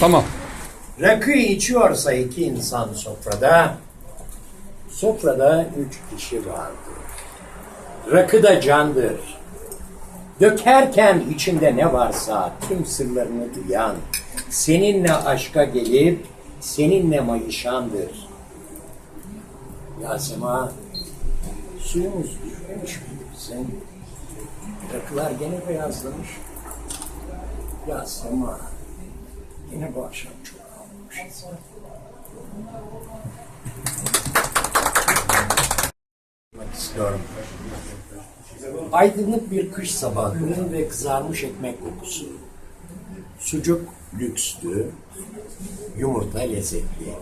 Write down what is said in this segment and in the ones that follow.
Tamam. Rakı içiyorsa iki insan sofrada, sofrada üç kişi vardır. Rakı da candır. Dökerken içinde ne varsa tüm sırlarını duyan, seninle aşka gelip seninle mayışandır. Yasema, suyumuz düşmemiş mi bizim? Rakılar gene beyazlamış. Yasema, yine bu akşam çok istiyorum. Aydınlık bir kış sabahı ve kızarmış ekmek kokusu. Sucuk lükstü, yumurta lezzetli.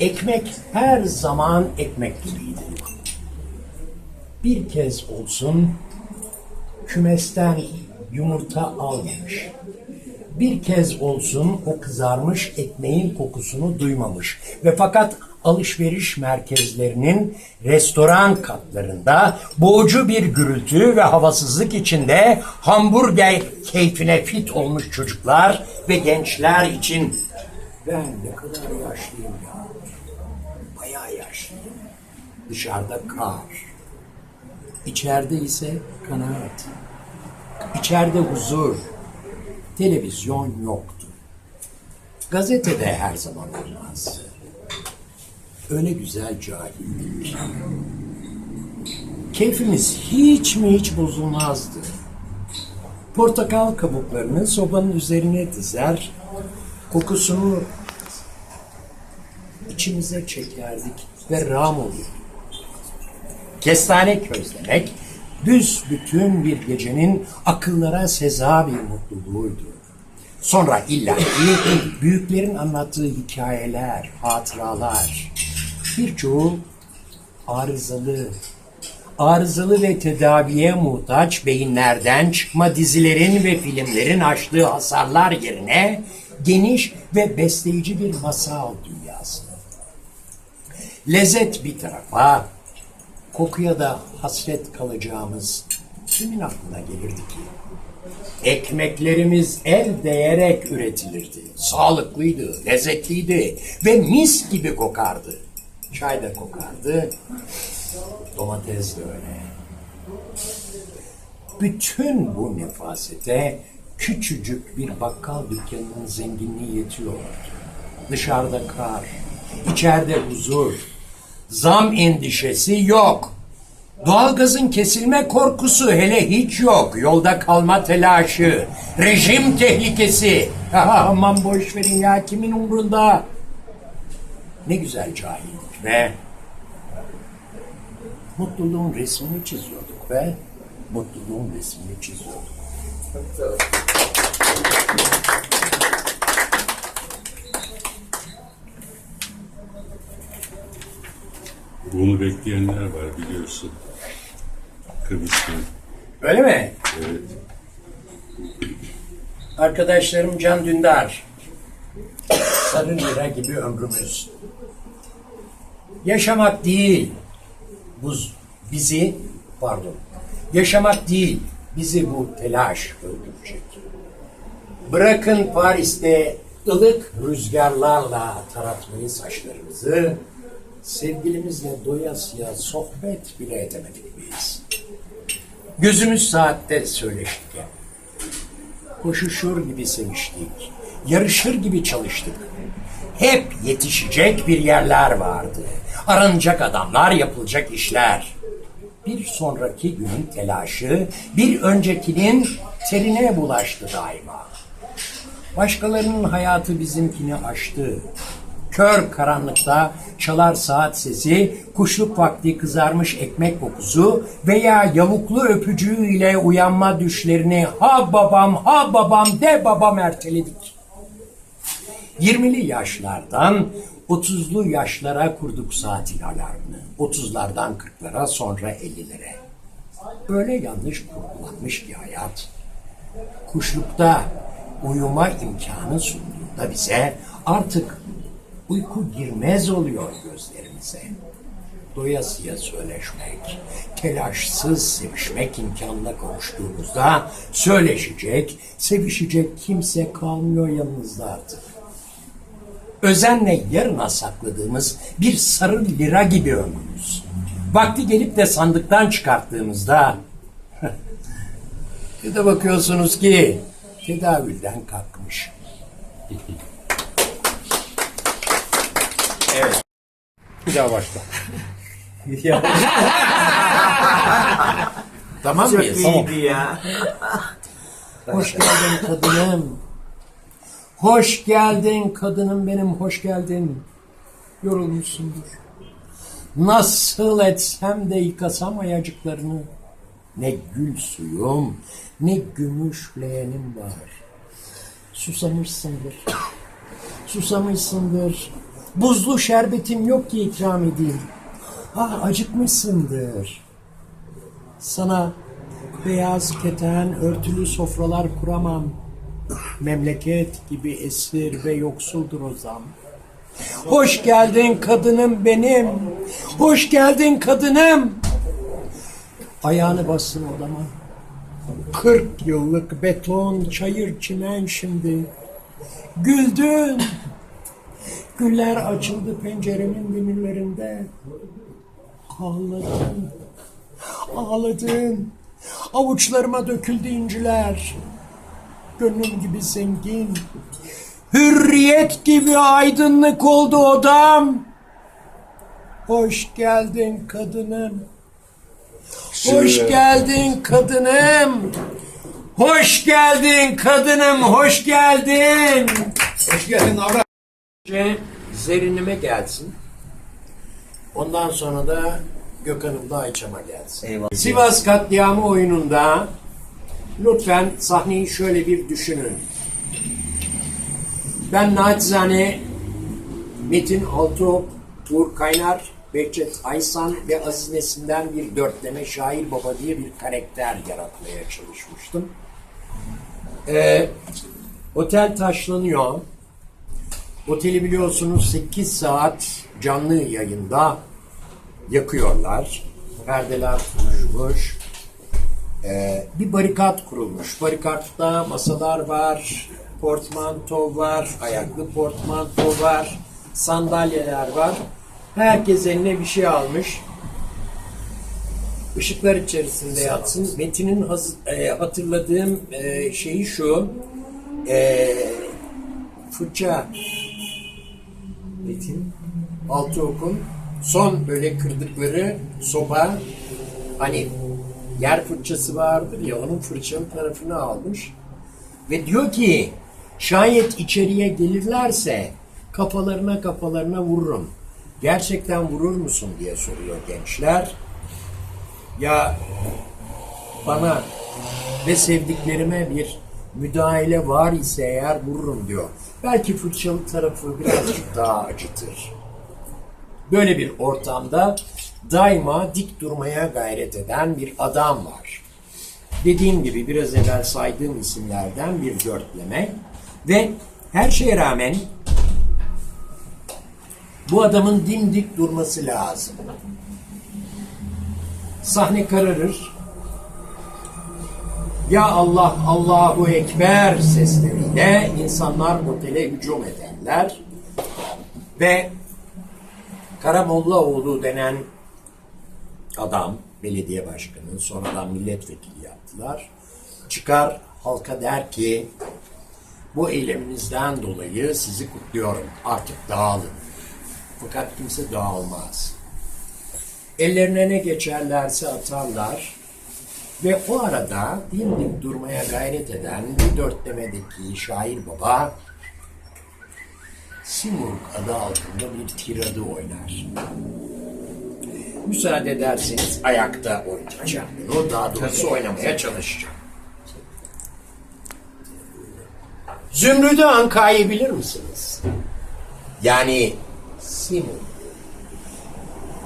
Ekmek her zaman ekmek gibiydi. Bir kez olsun kümesten yumurta almamış. Bir kez olsun o kızarmış ekmeğin kokusunu duymamış. Ve fakat alışveriş merkezlerinin restoran katlarında boğucu bir gürültü ve havasızlık içinde hamburger keyfine fit olmuş çocuklar ve gençler için ben ne kadar yaşlıyım ya. Bayağı yaşlıyım. Dışarıda kar. İçeride ise kanaat. İçeride huzur. Televizyon yoktu. Gazetede her zaman olmazdı. Öyle güzel cahildik. ki. Keyfimiz hiç mi hiç bozulmazdı. Portakal kabuklarını sobanın üzerine dizer, kokusunu içimize çekerdik ve ram olurdu. Kestane közlemek, düz bütün bir gecenin akıllara seza bir mutluluğuydu. Sonra illa büyüklerin anlattığı hikayeler, hatıralar, birçoğu arızalı, arızalı ve tedaviye muhtaç beyinlerden çıkma dizilerin ve filmlerin açtığı hasarlar yerine geniş ve besleyici bir masal dünyası. Lezzet bir tarafa, kokuya da hasret kalacağımız kimin aklına gelirdi ki? Ekmeklerimiz el değerek üretilirdi. Sağlıklıydı, lezzetliydi ve mis gibi kokardı. Çay da kokardı, domates de öyle. Bütün bu nefasete küçücük bir bakkal dükkanının zenginliği yetiyordu. Dışarıda kar, içeride huzur, zam endişesi yok. Doğalgazın kesilme korkusu hele hiç yok. Yolda kalma telaşı, rejim tehlikesi. Aman boş verin ya kimin umrunda? Ne güzel cahildik ve mutluluğun resmini çiziyorduk ve mutluluğun resmini çiziyorduk. Bunu bekleyenler var biliyorsun. Kıbrıs'tan. Öyle mi? Evet. Arkadaşlarım Can Dündar. Sarı lira gibi ömrümüz. Yaşamak değil, buz bizi, pardon, yaşamak değil, bizi bu telaş öldürecek. Bırakın Paris'te ılık rüzgarlarla taratmayı saçlarımızı, sevgilimizle doyasıya sohbet bile edemedik biz. Gözümüz saatte söyleştik. Koşuşur gibi seviştik. Yarışır gibi çalıştık. Hep yetişecek bir yerler vardı. Aranacak adamlar, yapılacak işler. Bir sonraki günün telaşı, bir öncekinin terine bulaştı daima. Başkalarının hayatı bizimkini aştı. Kör karanlıkta çalar saat sesi, kuşluk vakti kızarmış ekmek kokusu veya yavuklu öpücüğüyle uyanma düşlerini ha babam ha babam de babam erteledik. 20'li yaşlardan 30'lu yaşlara kurduk saatin alarmını. 30'lardan 40'lara sonra 50'lere. Öyle yanlış kurgulanmış bir hayat kuşlukta uyuma imkanı sunduğunda bize artık uyku girmez oluyor gözlerimize. doyasıya söyleşmek, telaşsız sevişmek imkanına kavuştuğumuzda söyleşecek, sevişecek kimse kalmıyor yanınızda artık. Özenle yarına sakladığımız bir sarı lira gibi ömrümüz. Vakti gelip de sandıktan çıkarttığımızda bir de bakıyorsunuz ki tedavülden kalkmış. Evet. Bir daha başla. Tamam Çok mıyız? iyiydi ya. Hoş geldin kadınım. Hoş geldin kadınım benim, hoş geldin. Yorulmuşsundur. Nasıl etsem de yıkasam ayacıklarını. Ne gül suyum, ne gümüş leğenim var. Susamışsındır. Susamışsındır. Buzlu şerbetim yok ki ikram edeyim. Ah acıkmışsındır. Sana beyaz keten örtülü sofralar kuramam. Memleket gibi esir ve yoksuldur o zam. Hoş geldin kadınım benim. Hoş geldin kadınım. Ayağını bassın odama. 40 yıllık beton, çayır, çimen şimdi. Güldün. Güller açıldı penceremin demirlerinde. Ağladın. Ağladın. Avuçlarıma döküldü inciler. Gönlüm gibi zengin. Hürriyet gibi aydınlık oldu odam. Hoş geldin kadınım. Hoş geldin kadınım. Hoş geldin kadınım. Hoş geldin. Hoş geldin avrat. Önce Zerinime gelsin. Ondan sonra da Gökhan'ım da Ayça'ma gelsin. Eyvallah. Sivas katliamı oyununda lütfen sahneyi şöyle bir düşünün. Ben naçizane Metin Altıok, Uğur Kaynar, Behçet Aysan ve Aziz Nesin'den bir dörtleme Şair Baba diye bir karakter yaratmaya çalışmıştım. Ee, otel taşlanıyor. Oteli biliyorsunuz 8 saat canlı yayında yakıyorlar. Perdeler kurulmuş. Ee, bir barikat kurulmuş. Barikatta masalar var, portmanto var, ayaklı portmanto var, sandalyeler var. Herkes eline bir şey almış. Işıklar içerisinde yatsın. Metin'in e, hatırladığım e, şeyi şu. E, fırça Metin Altıok'un son böyle kırdıkları soba hani yer fırçası vardır ya onun fırçanın tarafını almış ve diyor ki şayet içeriye gelirlerse kafalarına kafalarına vururum. Gerçekten vurur musun diye soruyor gençler. Ya bana ve sevdiklerime bir müdahale var ise eğer vururum diyor. Belki fırçalı tarafı birazcık daha acıtır. Böyle bir ortamda daima dik durmaya gayret eden bir adam var. Dediğim gibi biraz evvel saydığım isimlerden bir dörtleme ve her şeye rağmen bu adamın dimdik durması lazım. Sahne kararır. Ya Allah, Allahu Ekber sesleriyle insanlar otele hücum ederler. Ve Karamollaoğlu denen adam, belediye başkanı, sonradan milletvekili yaptılar. Çıkar halka der ki, bu eyleminizden dolayı sizi kutluyorum. Artık dağılın. Fakat kimse dağılmaz. Ellerine ne geçerlerse atarlar. Ve o arada dimdik durmaya gayret eden bir dörtlemedeki şair baba Simurg adı altında bir tiradı oynar. Müsaade ederseniz ayakta oynayacağım. Bunu daha doğrusu oynamaya çalışacağım. Zümrüdü Anka'yı bilir misiniz? Yani Simurg.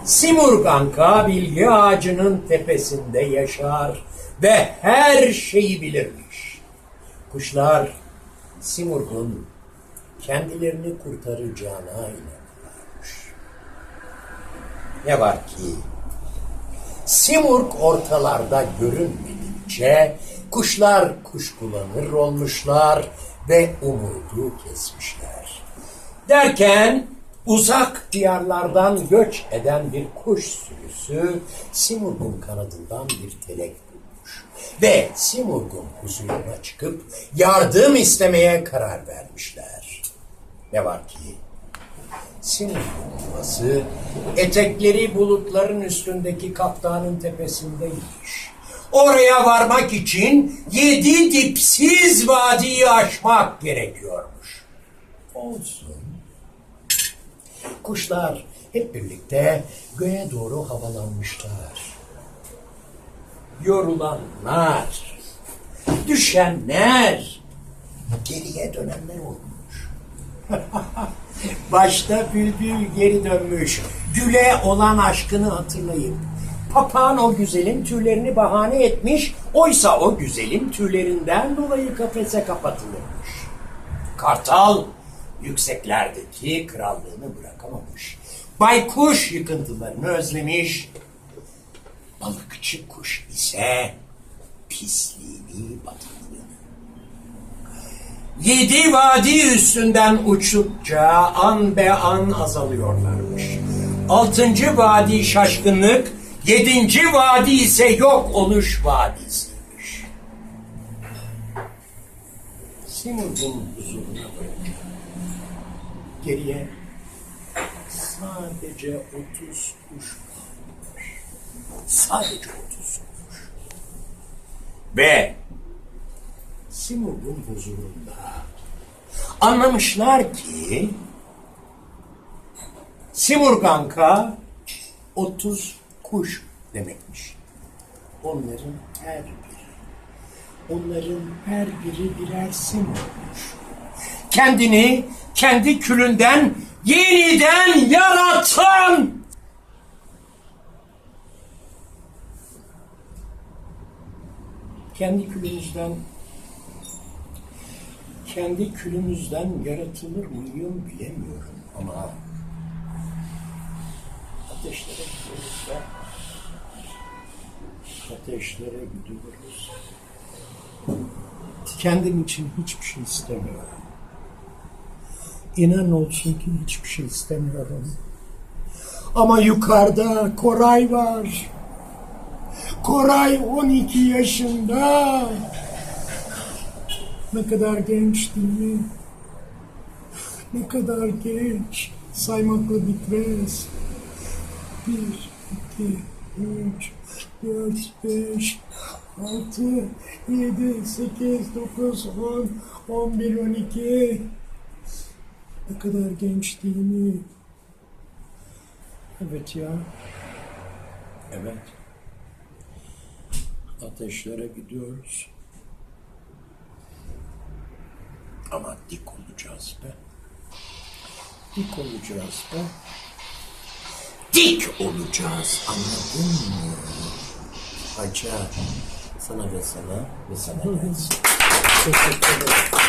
Simurg Anka bilgi ağacının tepesinde yaşar ve her şeyi bilirmiş. Kuşlar Simurg'un kendilerini kurtaracağına inanırlarmış. Ne var ki? Simurg ortalarda görünmedikçe kuşlar kuşkulanır olmuşlar ve umudu kesmişler. Derken uzak diyarlardan göç eden bir kuş sürüsü Simurg'un kanadından bir telek Ve Simurg'un huzuruna çıkıp yardım istemeye karar vermişler. Ne var ki Simurg'un yuvası etekleri bulutların üstündeki kaptanın tepesindeymiş. Oraya varmak için yedi dipsiz vadiyi aşmak gerekiyormuş. Olsun. Kuşlar hep birlikte göğe doğru havalanmışlar. Yorulanlar, düşenler, geriye dönenler olmuş. Başta bülbül geri dönmüş, güle olan aşkını hatırlayıp, papağan o güzelin tüylerini bahane etmiş, oysa o güzelin tüylerinden dolayı kafese kapatılırmış. Kartal yükseklerdeki krallığını bırakamamış. Baykuş yıkıntılarını özlemiş. Balıkçı kuş ise pisliğini, bataklığını. Yedi vadi üstünden uçtukça an be an azalıyorlarmış. Altıncı vadi şaşkınlık, yedinci vadi ise yok oluş vadisiymiş. Simurg'un huzuruna varınca geriye sadece otuz kuş. Sadece otuz kuş. Ve Simurg'un huzurunda anlamışlar ki Simurganka 30 kuş demekmiş. Onların her biri, onların her biri birer simurmuş. Kendini kendi külünden yeniden yaratan kendi külümüzden kendi külümüzden yaratılır mıyım bilemiyorum ama ateşlere gidiyoruz ya. Ateşlere gidiyoruz. Kendim için hiçbir şey istemiyorum. İnan olsun ki hiçbir şey istemiyorum. Ama yukarıda Koray var. Koray 12 yaşında. Ne kadar genç değil mi? Ne kadar genç. Saymakla bitmez. Bir, iki, üç, dört, beş, altı, yedi, sekiz, dokuz, on, on bir, on iki. Ne kadar genç değil mi? Evet ya. Evet. Ateşlere gidiyoruz. Ama dik olacağız be. Dik olacağız be. Dik olacağız anladın mı? Haca sana ve sana ve sana gelsin. Teşekkür ederim.